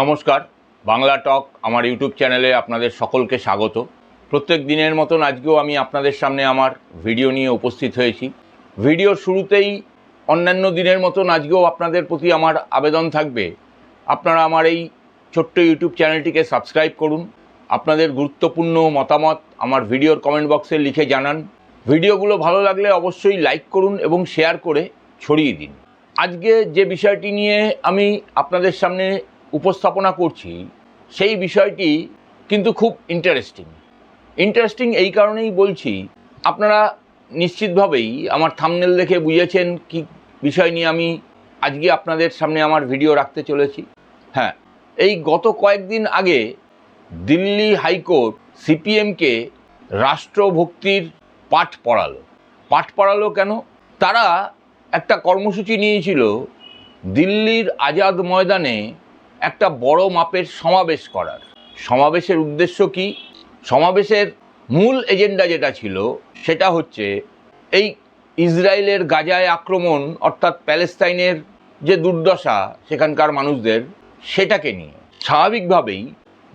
নমস্কার, বাংলা টক আমার ইউটিউব চ্যানেলে আপনাদের সকলকে স্বাগত। প্রত্যেক দিনের মতন আজকেও আমি আপনাদের সামনে আমার ভিডিও নিয়ে উপস্থিত হয়েছি। ভিডিওর শুরুতেই অন্যান্য দিনের মতন আজকেও আপনাদের প্রতি আমার আবেদন থাকবে। আপনারা আমার এই ছোট্ট ইউটিউব চ্যানেলটিকে সাবস্ক্রাইব করুন। আপনাদের গুরুত্বপূর্ণ মতামত আমার ভিডিওর কমেন্ট বক্সে লিখে জানান। ভিডিওগুলো ভালো লাগলে অবশ্যই লাইক করুন এবং শেয়ার করে ছড়িয়ে দিন। আজকে যে বিষয়টি নিয়ে আমি আপনাদের সামনে উপস্থাপনা করছি, সেই বিষয়টি কিন্তু খুব ইন্টারেস্টিং ইন্টারেস্টিং এই কারণেই বলছি, আপনারা নিশ্চিতভাবেই আমার থামনেল দেখে বুঝেছেন কি বিষয় নিয়ে আমি আজকে আপনাদের সামনে আমার ভিডিও রাখতে চলেছি। হ্যাঁ এই গত কয়েকদিন আগে দিল্লি হাইকোর্ট সিপিএমকে রাষ্ট্রভক্তির পাঠ পড়ালো। পাঠ পড়ালো কেন? তারা একটা কর্মসূচি নিয়েছিল দিল্লির আজাদ ময়দানে একটা বড় মাপের সমাবেশ করার। সমাবেশের উদ্দেশ্য কি? সমাবেশের মূল এজেন্ডা যেটা ছিল, সেটা হচ্ছে এই ইসরায়েলের গাজায় আক্রমণ, অর্থাৎ প্যালেস্তাইনের যে দুর্দশা, সেখানকার মানুষদের সেটাকে নিয়ে। স্বাভাবিকভাবেই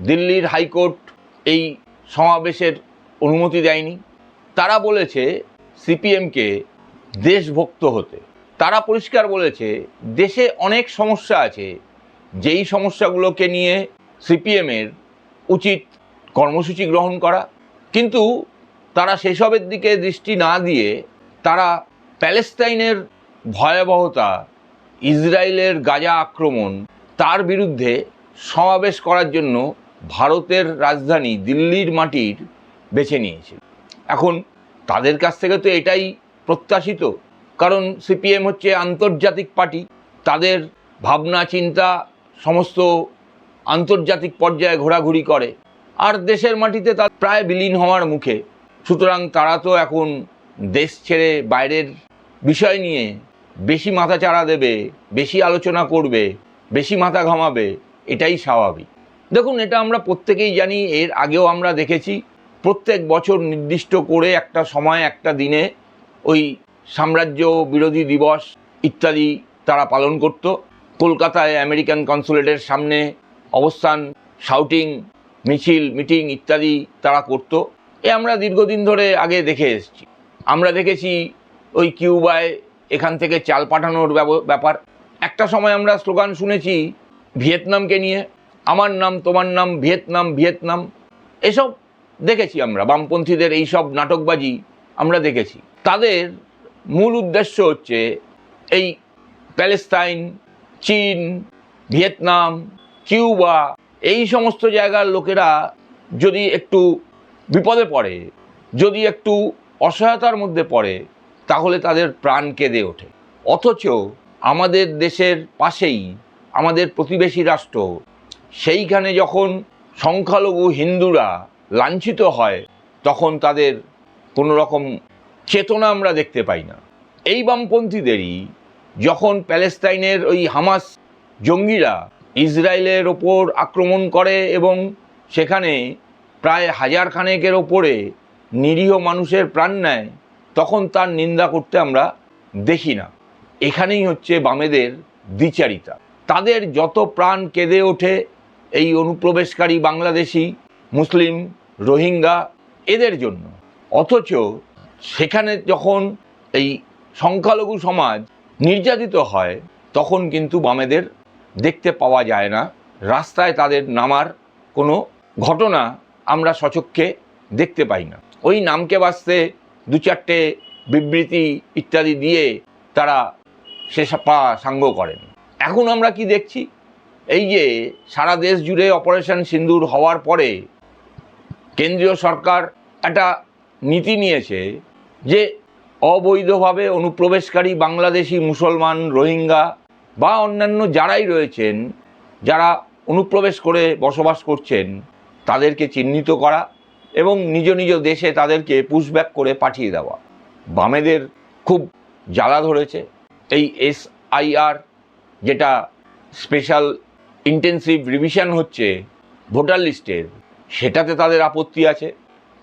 দিল্লির হাইকোর্ট এই সমাবেশের অনুমতি দেয়নি। তারা বলেছে সিপিএমকে দেশভক্ত হতে। তারা পরিষ্কার বলেছে, দেশে অনেক সমস্যা আছে। যেই সমস্যাগুলোকে নিয়ে সিপিএমের উচিত কর্মসূচি গ্রহণ করা। কিন্তু তারা সেসবের দিকে দৃষ্টি না দিয়ে তারা প্যালেস্তাইনের ভয়াবহতা, ইসরায়েলের গাজা আক্রমণ তার বিরুদ্ধে সমাবেশ করার জন্য ভারতের রাজধানী দিল্লির মাটির বেছে নিয়েছে। এখন তাদের কাছ থেকে তো এটাই প্রত্যাশিত। কারণ সিপিএম হচ্ছে আন্তর্জাতিক পার্টি। তাদের ভাবনা, চিন্তা সমস্ত আন্তর্জাতিক পর্যায়ে ঘোরাঘুরি করে। আর দেশের মাটিতে তার প্রায় বিলীন হওয়ার মুখে। সুতরাং তারা তো এখন দেশ ছেড়ে বাইরের বিষয় নিয়ে বেশি মাথা চাড়া দেবে, বেশি আলোচনা করবে। বেশি মাথা ঘামাবে, এটাই স্বাভাবিক। দেখুন, এটা আমরা প্রত্যেকেই জানি, এর আগেও আমরা দেখেছি, প্রত্যেক বছর নির্দিষ্ট করে একটা সময়, একটা দিনে ওই সাম্রাজ্য বিরোধী দিবস ইত্যাদি তারা পালন করত। কলকাতায় আমেরিকান কনসুলেটের সামনে অবস্থান শাউটিং মিছিল, মিটিং ইত্যাদি তারা করত। এ আমরা দীর্ঘদিন ধরে আগে দেখে এসেছি। আমরা দেখেছি ওই কিউবায় এখান থেকে চাল পাঠানোর ব্যাপার। একটা সময় আমরা স্লোগান শুনেছি, ভিয়েতনামকে নিয়ে, আমার নাম, তোমার নাম, ভিয়েতনাম ভিয়েতনাম। এসব দেখেছি আমরা, বামপন্থীদের এই সব নাটকবাজি আমরা দেখেছি। তাদের মূল উদ্দেশ্য হচ্ছে এই প্যালেস্তাইন, চীন, ভিয়েতনাম, কিউবা, এই সমস্ত জায়গার লোকেরা যদি একটু বিপদে পড়ে, যদি একটু অসহায়তার মধ্যে পড়ে, তাহলে তাদের প্রাণ কেঁদে ওঠে। অথচ আমাদের দেশের পাশেই, আমাদের প্রতিবেশী রাষ্ট্র, সেইখানে যখন সংখ্যালঘু হিন্দুরা লাঞ্ছিত হয়, তখন তাদের কোনো রকম চেতনা আমরা দেখতে পাই না। এই বামপন্থীদেরই যখন প্যালেস্তাইনের ওই হামাস জঙ্গিরা ইসরায়েলের ওপর আক্রমণ করে এবং সেখানে প্রায় হাজার খানেকের ওপরে নিরীহ মানুষের প্রাণ নেয়, তখন তার নিন্দা করতে আমরা দেখি না। এখানেই হচ্ছে বামেদের দ্বিচারিতা। তাদের যত প্রাণ কেঁদে ওঠে এই অনুপ্রবেশকারী বাংলাদেশি, মুসলিম, রোহিঙ্গা, এদের জন্য। অথচ সেখানে যখন এই সংখ্যালঘু সমাজ নির্যাতিত হয়, তখন কিন্তু বামেদের দেখতে পাওয়া যায় না। রাস্তায় তাদের নামার কোনো ঘটনা আমরা সচক্ষে দেখতে পাই না। ওই নামকে বাঁচতে দু চারটে বিবৃতি ইত্যাদি দিয়ে তারা সে পা সাঙ্গ করেন। এখন আমরা কি দেখছি? এই যে সারা দেশ জুড়ে অপারেশন সিন্দুর হওয়ার পরে কেন্দ্রীয় সরকার একটা নীতি নিয়েছে যে অবৈধভাবে অনুপ্রবেশকারী বাংলাদেশি মুসলমান, রোহিঙ্গা বা অন্যান্য যারাই রয়েছেন, যারা অনুপ্রবেশ করে বসবাস করছেন, তাদেরকে চিহ্নিত করা এবং নিজ নিজ দেশে তাদেরকে পুশব্যাক করে পাঠিয়ে দেওয়া। বামেদের খুব জ্বালা ধরেছে। এই এস এসআইআর যেটা স্পেশাল ইন্টেন্সিভ রিভিশন হচ্ছে ভোটার লিস্টের সেটাতে তাদের আপত্তি আছে।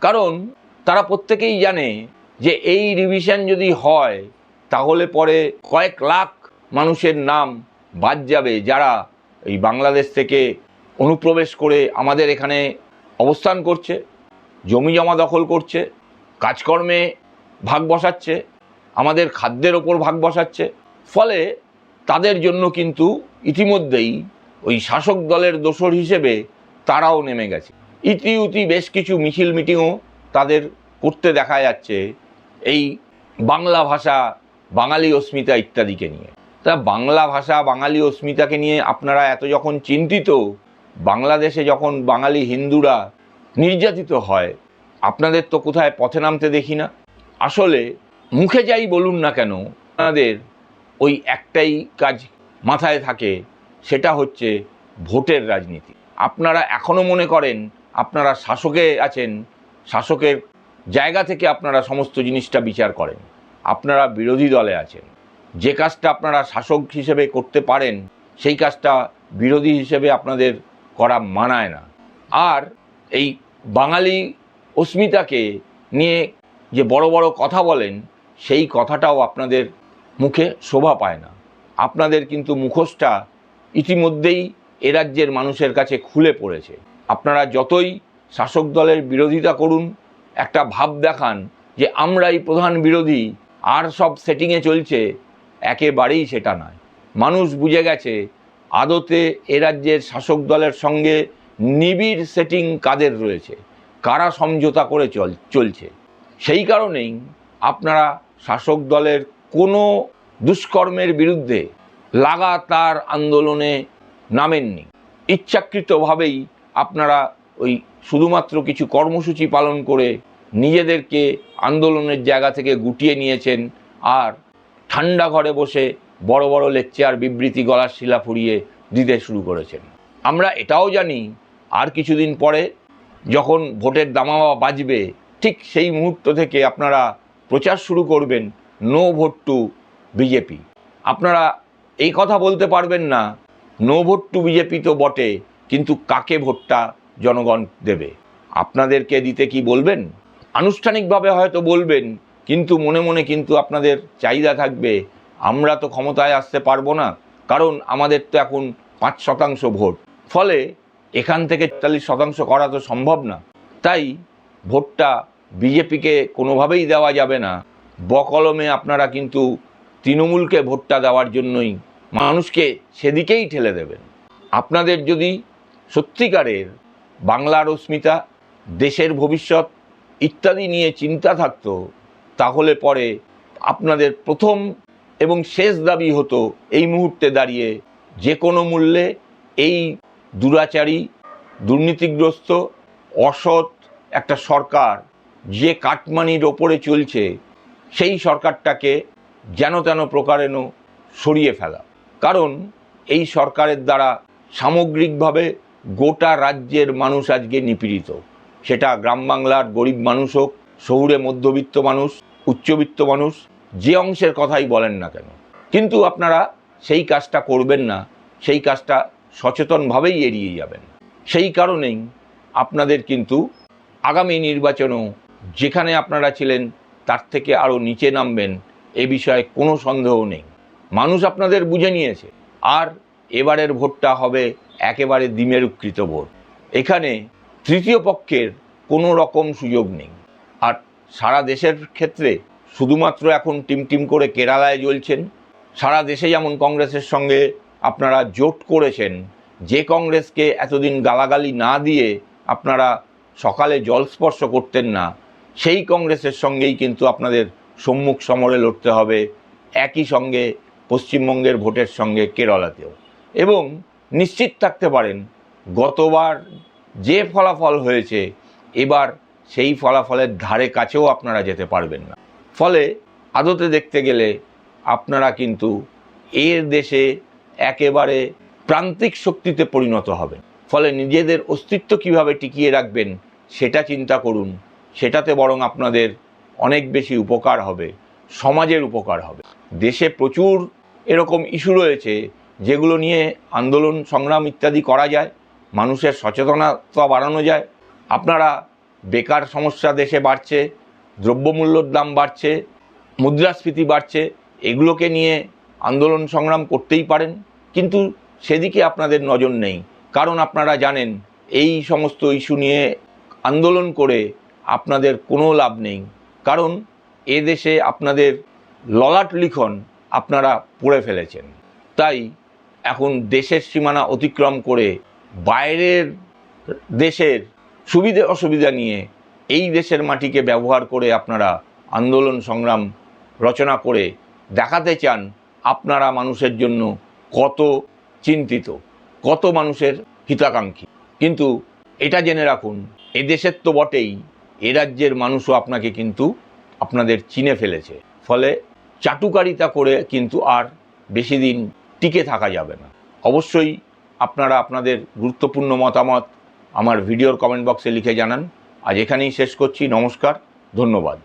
কারণ তারা প্রত্যেকেই জানে যে এই রিভিশন যদি হয়, তাহলে পরে কয়েক লাখ মানুষের নাম বাদ যাবে যারা এই বাংলাদেশ থেকে অনুপ্রবেশ করে আমাদের এখানে অবস্থান করছে, জমি জমা দখল করছে, কাজকর্মে ভাগ বসাচ্ছে। আমাদের খাদ্যের ওপর ভাগ বসাচ্ছে। ফলে তাদের জন্য কিন্তু ইতিমধ্যেই ওই শাসক দলের দোসর হিসেবে তারাও নেমে গেছে। ইতি উতি বেশ কিছু মিছিল মিটিংও তাদের করতে দেখা যাচ্ছে এই বাংলা ভাষা, বাঙালি অস্মিতা ইত্যাদিকে নিয়ে। তা বাংলা ভাষা, বাঙালি অস্মিতাকে নিয়ে আপনারা এত যখন চিন্তিত, বাংলাদেশে যখন বাঙালি হিন্দুরা নির্যাতিত হয়, আপনাদের তো কোথায় পথে নামতে দেখি না। আসলে মুখে যাই বলুন না কেন, আপনাদের ওই একটাই কাজ মাথায় থাকে, সেটা হচ্ছে ভোটের রাজনীতি। আপনারা এখনও মনে করেন, আপনারা শাসকে আছেন, শাসকের জায়গা থেকে আপনারা সমস্ত জিনিসটা বিচার করেন। আপনারা বিরোধী দলে আছেন। যে কাজটা আপনারা শাসক হিসেবে করতে পারেন, সেই কাজটা বিরোধী হিসেবে আপনাদের করা মানায় না। আর এই বাঙালি অস্মিতাকে নিয়ে যে বড় বড় কথা বলেন সেই কথাটাও আপনাদের মুখে শোভা পায় না। আপনাদের কিন্তু মুখোশটা ইতিমধ্যেই এ রাজ্যের মানুষের কাছে খুলে পড়েছে। আপনারা যতই শাসক দলের বিরোধিতা করুন, একটা ভাব দেখান যে আমরাই প্রধান বিরোধী, আর সব সেটিংয়ে চলছে, একেবারেই সেটা নয়। মানুষ বুঝে গেছে, আদতে এ রাজ্যের শাসক দলের সঙ্গে নিবিড় সেটিং কাদের রয়েছে, কারা সমঝোতা করে চল, চলছে। সেই কারণেই আপনারা শাসক দলের কোনো দুষ্কর্মের বিরুদ্ধে লাগাতার আন্দোলনে নামেননি। ইচ্ছাকৃতভাবেই আপনারা ওই শুধুমাত্র কিছু কর্মসূচি পালন করে নিজেদেরকে আন্দোলনের জায়গা থেকে গুটিয়ে নিয়েছেন আর ঠান্ডা ঘরে বসে বড় বড় লেকচার বিবৃতি গলার শিলা ফুরিয়ে দিতে শুরু করেছেন। আমরা এটাও জানি, আর কিছুদিন পরে যখন ভোটের দামামা বাজবে, ঠিক সেই মুহূর্ত থেকে আপনারা প্রচার শুরু করবেন নো ভোট টু বিজেপি আপনারা এই কথা বলতে পারবেন না, নো ভোট টু বিজেপি তো বটে, কিন্তু কাকে ভোটটা জনগণ দেবে? আপনাদেরকে দিতে কি বলবেন? আনুষ্ঠানিকভাবে হয়তো বলবেন, কিন্তু মনে মনে কিন্তু আপনাদের চাহিদা থাকবে, আমরা তো ক্ষমতায় আসতে পারব না, কারণ আমাদের তো এখন পাঁচ শতাংশ ভোট। ফলে এখান থেকে চল্লিশ শতাংশ করা তো সম্ভব না। তাই ভোটটা বিজেপিকে কোনোভাবেই দেওয়া যাবে না। বকলমে আপনারা কিন্তু তৃণমূলকে ভোটটা দেওয়ার জন্যই মানুষকে সেদিকেই ঠেলে দেবেন। আপনাদের যদি সত্যিকারের বাংলার অস্মিতা দেশের ভবিষ্যৎ ইত্যাদি নিয়ে চিন্তা থাকতো, তাহলে পরে আপনাদের প্রথম এবং শেষ দাবি হতো এই মুহূর্তে দাঁড়িয়ে যে কোনো মূল্যে এই দুরাচারী, দুর্নীতিগ্রস্ত, অসৎ একটা সরকার যে কাটমানির ওপরে চলছে, সেই সরকারটাকে যেন তেন প্রকারেণ সরিয়ে ফেলা। কারণ এই সরকারের দ্বারা সামগ্রিকভাবে গোটা রাজ্যের মানুষ আজকে নিপীড়িত। সেটা গ্রাম বাংলার গরিব মানুষ হোক, শহুরে মধ্যবিত্ত মানুষ, উচ্চবিত্ত মানুষ, যে অংশের কথাই বলেন না কেন। কিন্তু আপনারা সেই কাজটা করবেন না, সেই কাজটা সচেতনভাবেই এড়িয়ে যাবেন। সেই কারণেই আপনাদের কিন্তু আগামী নির্বাচনেও যেখানে আপনারা ছিলেন, তার থেকে আরও নিচে নামবেন, এ বিষয়ে কোনো সন্দেহ নেই। মানুষ আপনাদের বুঝে নিয়েছে। আর এবারের ভোটটা হবে একেবারে দ্বিমেরুকৃত ভোট। এখানে তৃতীয় পক্ষের কোনো রকম সুযোগ নেই। আর সারা দেশের ক্ষেত্রে শুধুমাত্র এখন টিম টিম করে কেরালায় জ্বলছেন। সারা দেশে যেমন কংগ্রেসের সঙ্গে আপনারা জোট করেছেন, যে কংগ্রেসকে এতদিন গালাগালি না দিয়ে আপনারা সকালে জলস্পর্শ করতেন না সেই কংগ্রেসের সঙ্গেই কিন্তু আপনাদের সম্মুখ সমরে লড়তে হবে, একই সঙ্গে পশ্চিমবঙ্গের ভোটের সঙ্গে কেরলাতেও। এবং নিশ্চিত থাকতে পারেন, গতবার যে ফলাফল হয়েছে, এবার সেই ফলাফলের ধারে কাছেও আপনারা যেতে পারবেন না। ফলে আদতে দেখতে গেলে আপনারা কিন্তু এর দেশে একেবারে প্রান্তিক শক্তিতে পরিণত হবেন। ফলে নিজেদের অস্তিত্ব কীভাবে টিকিয়ে রাখবেন, সেটা চিন্তা করুন। সেটাতে বরং আপনাদের অনেক বেশি উপকার হবে, সমাজের উপকার হবে। দেশে প্রচুর এরকম ইস্যু রয়েছে যেগুলো নিয়ে আন্দোলন, সংগ্রাম ইত্যাদি করা যায়, মানুষের সচেতনতা বাড়ানো যায়। আপনারা বেকার সমস্যা দেশে বাড়ছে, দ্রব্যমূল্যর দাম বাড়ছে, মুদ্রাস্ফীতি বাড়ছে, এগুলোকে নিয়ে আন্দোলন, সংগ্রাম করতেই পারেন। কিন্তু সেদিকে আপনাদের নজর নেই। কারণ আপনারা জানেন, এই সমস্ত ইস্যু নিয়ে আন্দোলন করে আপনাদের কোনো লাভ নেই। কারণ এ দেশে আপনাদের ললাট লিখন আপনারা পড়ে ফেলেছেন। তাই এখন দেশের সীমানা অতিক্রম করে বাইরের দেশের সুবিধে অসুবিধা নিয়ে এই দেশের মাটিকে ব্যবহার করে আপনারা আন্দোলন সংগ্রাম রচনা করে দেখাতে চান আপনারা মানুষের জন্য কত চিন্তিত, কত মানুষের হিতাকাঙ্ক্ষী। কিন্তু এটা জেনে রাখুন এদেশের তো বটেই এ রাজ্যের মানুষও আপনাকে কিন্তু আপনাদের চিনে ফেলেছে। ফলে চাটুকারিতা করে কিন্তু আর বেশি দিন টিকে থাকা যাবে না। অবশ্যই আপনারা আপনাদের গুরুত্বপূর্ণ মতামত আমার ভিডিওর কমেন্ট বক্সে লিখে জানান। আজ এখানেই শেষ করছি। নমস্কার। ধন্যবাদ।